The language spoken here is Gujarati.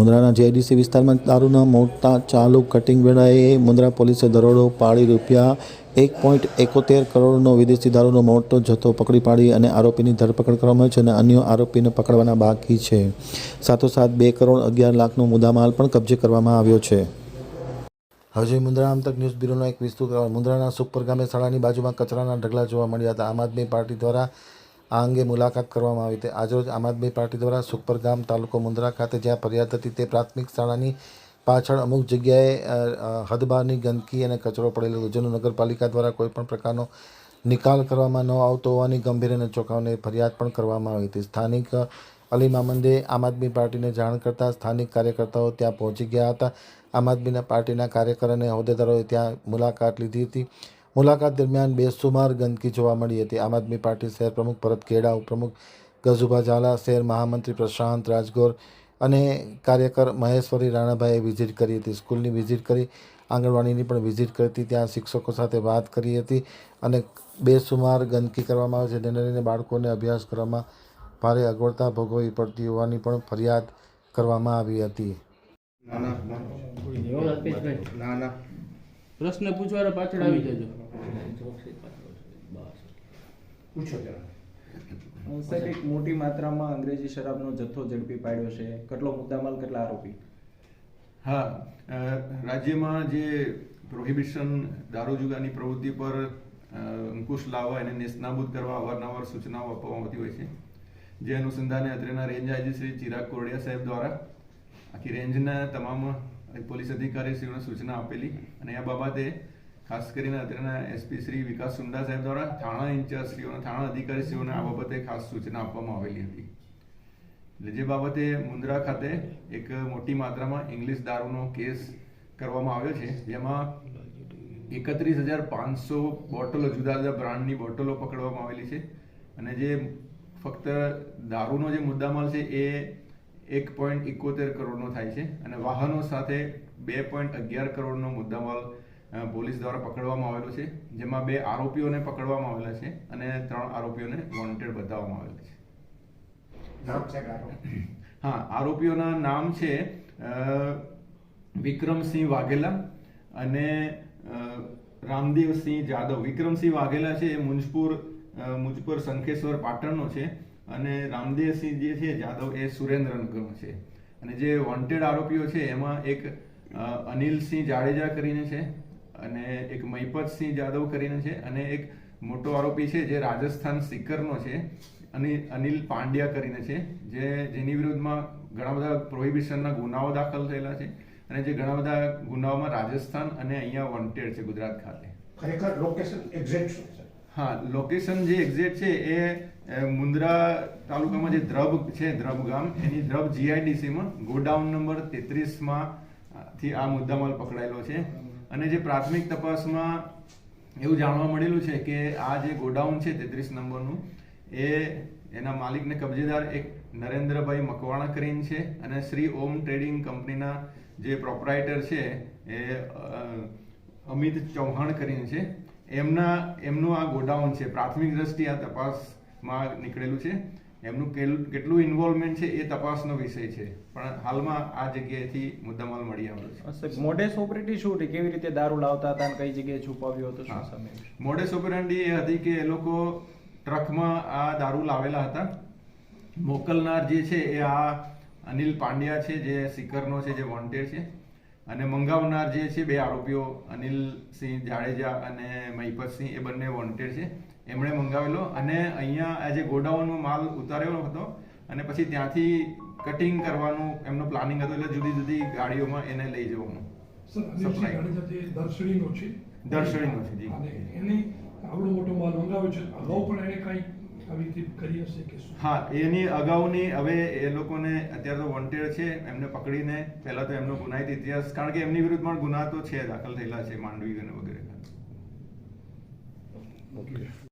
મુન્દ્રાના જેડીસી વિસ્તારમાં દારૂના મોટા ચાલુ કટિંગ વેળાએ મુન્દ્રા પોલીસે દરોડો પાડી રૂપિયા એક પોઈન્ટ એકોતેર કરોડનો વિદેશી દારૂનો મોટો જથ્થો પકડી પાડી અને આરોપીની ધરપકડ કરવામાં આવી છે અને અન્ય આરોપીને પકડવાના બાકી છે. સાથોસાથ બે કરોડ અગિયાર લાખનો મુદ્દામાલ પણ કબજે કરવામાં આવ્યો છે. હજી મુન્દ્રા આમતક ન્યૂઝ બ્યુરોનો એક વિસ્તૃત મુન્દ્રાના સુખપર ગામે શાળાની બાજુમાં કચરાના ઢગલા જોવા મળ્યા હતા. આમ આદમી પાર્ટી દ્વારા આ અંગે મુલાકાત કરવામાં આવી હતી. આજરોજ આમ આદમી પાર્ટી દ્વારા સુખપર ગામ તાલુકો મુંદ્રા ખાતે જ્યાં ફરિયાદ હતી તે પ્રાથમિક શાળાની પાછળ અમુક જગ્યાએ અ, અ, હદ બહારની ગંદકી અને કચરો પડેલો હતો. જેનો નગરપાલિકા દ્વારા કોઈપણ પ્રકારનો નિકાલ કરવામાં ન આવતો હોવાની ગંભીર અને ચોંકાવને ફરિયાદ પણ કરવામાં આવી હતી. સ્થાનિક અલી મામંદે આમ આદમી પાર્ટીને જાણ કરતાં સ્થાનિક કાર્યકર્તાઓ ત્યાં પહોંચી ગયા હતા. આમ આદમીના પાર્ટીના કાર્યકર અને હોદ્દેદારોએ ત્યાં મુલાકાત લીધી હતી. મુલાકાત દરમિયાન બેસુમાર ગંદકી જોવા મળી હતી. આમ આદમી પાર્ટી શહેર પ્રમુખ ભરત ખેડા ઉપપ્રમુખ ગઝુભા ઝાલા શહેર મહામંત્રી પ્રશાંત રાજગોર અને કાર્યકર મહેશ્વરી રાણાભાઈએ વિઝિટ કરી હતી. સ્કૂલની વિઝિટ કરી આંગણવાડીની પણ વિઝિટ કરી હતી. ત્યાં શિક્ષકો સાથે વાત કરી હતી અને બેસુમાર ગંદકી કરવામાં આવે છે. જેને લઈને બાળકોને અભ્યાસ કરવામાં ભારે અગવડતા ભોગવવી પડતી હોવાની પણ ફરિયાદ કરવામાં આવી હતી. ના ના પ્રશ્ન પૂછવાના પાછળ આવી જજો. પૂછો જરા. સાહેબ એક મોટી માત્રામાં અંગ્રેજી શરાબનો જથ્થો ઝડપી પાડ્યો છે. કેટલો મુદ્દામાલ કેટલા આરોપી? હા રાજ્યમાં જે પ્રોહિબિશન દારૂ જુગારની પ્રવૃત્તિ પર અંકુશ લાવવા અને નેસ્તનાબૂદ કરવા અવારનવાર સૂચનાઓ આપવામાં આવતી હોય છે જે અનુસંધાને અત્રેના રેન્જ આઈજી શ્રી ચિરાગ કોરડિયા સાહેબ દ્વારા આખી રેન્જના તમામ પોલીસ અધિકારીશ્રીઓને સૂચના આપેલી અને આ બાબતે ખાસ કરીને અત્યારના એસપી શ્રી વિકાસ સુંડા સાહેબ દ્વારા થાણા ઇન્ચાર્જશ્રીઓને થાણા અધિકારીશ્રીઓને આ બાબતે ખાસ સૂચના આપવામાં આવેલી હતી. એટલે જે બાબતે મુન્દ્રા ખાતે એક મોટી માત્રામાં ઇંગ્લિશ દારૂનો કેસ કરવામાં આવ્યો છે, જેમાં એકત્રીસ હજાર પાંચસો બોટલો, જુદા જુદા બ્રાન્ડની બોટલો પકડવામાં આવેલી છે. અને જે ફક્ત દારૂનો જે મુદ્દામાલ છે, એ એક પોઈન્ટ ઇકોતેર કરોડનો થાય છે અને વાહનો સાથે બે પોઈન્ટ અગિયાર કરોડનો મુદ્દામાલ પોલીસ દ્વારા પકડવામાં આવેલો છે જેમાં બે આરોપીઓને પકડવામાં આવેલા છે અને ત્રણ આરોપીઓને વોન્ટેડ બતાવવામાં આવેલા છે. હા આરોપીઓના નામ છે વિક્રમસિંહ વાઘેલા અને રામદેવસિંહ જાદવ. વિક્રમસિંહ વાઘેલા છે એ મુંજપુર મુંજપુર સંખેશ્વર પાટણનો છે અને રામદેવસિંહ જે છે જાદવ એ સુરેન્દ્રનગરનો છે. અને જે વોન્ટેડ આરોપીઓ છે, એમાં એક અનિલસિંહ જાડેજા કરીને છે અને એક મહિપતસિંહ જાદવ કરીને છે અને એક મોટો આરોપી છે, જે રાજસ્થાન સિકરનો છે, અને અનિલ પાંડ્યા કરીને છે, જે, જેની વિરુદ્ધમાં ઘણા બધા પ્રોહિબિશનના ગુનાઓ દાખલ થયેલા છે અને જે ઘણા બધા ગુનાઓમાં રાજસ્થાન અને અહીંયા વોન્ટેડ છે, ગુજરાત ખાતે. ખરેખર લોકેશન એક્ઝેક્ટ શું છે? હા લોકેશન જે એક્ઝેક્ટ છે એ મુંદ્રા તાલુકામાં જે દ્રબ છે, દ્રબ ગામ, એની દ્રબ જીઆઈડીસીમાં ગોડાઉન નંબર તેત્રીસમાં થી આ મુદ્દામાલ પકડાયેલો છે. અને જે પ્રાથમિક તપાસમાં એવું જાણવા મળેલું છે કે આ જે ગોડાઉન છે તેત્રીસ નંબરનું, એ એના માલિકને કબજેદાર એક નરેન્દ્રભાઈ મકવાણા કરીને છે અને શ્રી ઓમ ટ્રેડિંગ કંપનીના જે પ્રોપરાઇટર છે એ અમિત ચૌહાણ કરીને છે. એમના એમનું આ ગોડાઉન છે પ્રાથમિક દ્રષ્ટિએ આ તપાસમાં નીકળેલું છે. એમનું કેટલું ઇન્વોલ્વમેન્ટ છે એ તપાસનો વિષય છે. પણ હાલમાં આ જગ્યાએથી મુદ્દામાલ મળી આવ્યો છે. મોડેસ ઓપરેટી શું હતી? કેવી રીતે દારૂ લાવતા હતા અને કઈ જગ્યાએ છુપાવ્યો હતો શું સમય સામે મોડેસ ઓપરેન્ડી એ હતી કે એ લોકો ટ્રકમાં આ દારૂ લાવેલા હતા. મોકલનાર જે છે એ આ અનિલ પાંડ્યા છે જે સિકરનો છે જે વોન્ટેડ છે. અને મંગાવનાર જે છે બે આરોપીઓ અનિલસિંહ જાડેજા અને મહિપતસિંહ એ બંને વોન્ટેડ છે. એમણે મંગાવેલો અને અહીંયા આ જે ગોડાઉનમાં માલ ઉતારેલો હતો અને પછી ત્યાંથી કટિંગ કરવાનું એમનું પ્લાનિંગ હતો એટલે જુદી જુદી ગાડીઓમાં એને લઈ જવાનું. દર્શનીનો છે? દર્શનીનો છે, જી. અને એની આવડો મોટો માલ મંગાવ્યો છે. અગાઉ પણ એને કાંઈ આવી કરી હશે કે હા એની અગાઉની હવે એ લોકોને અત્યારે તો વોન્ટેડ છે એમને પકડીને પહેલા તો એમનો ગુનાહિત ઇતિહાસ કારણ કે એમની વિરુદ્ધ પણ ગુના તો છે દાખલ થયેલા છે માંડવી અને વગેરે.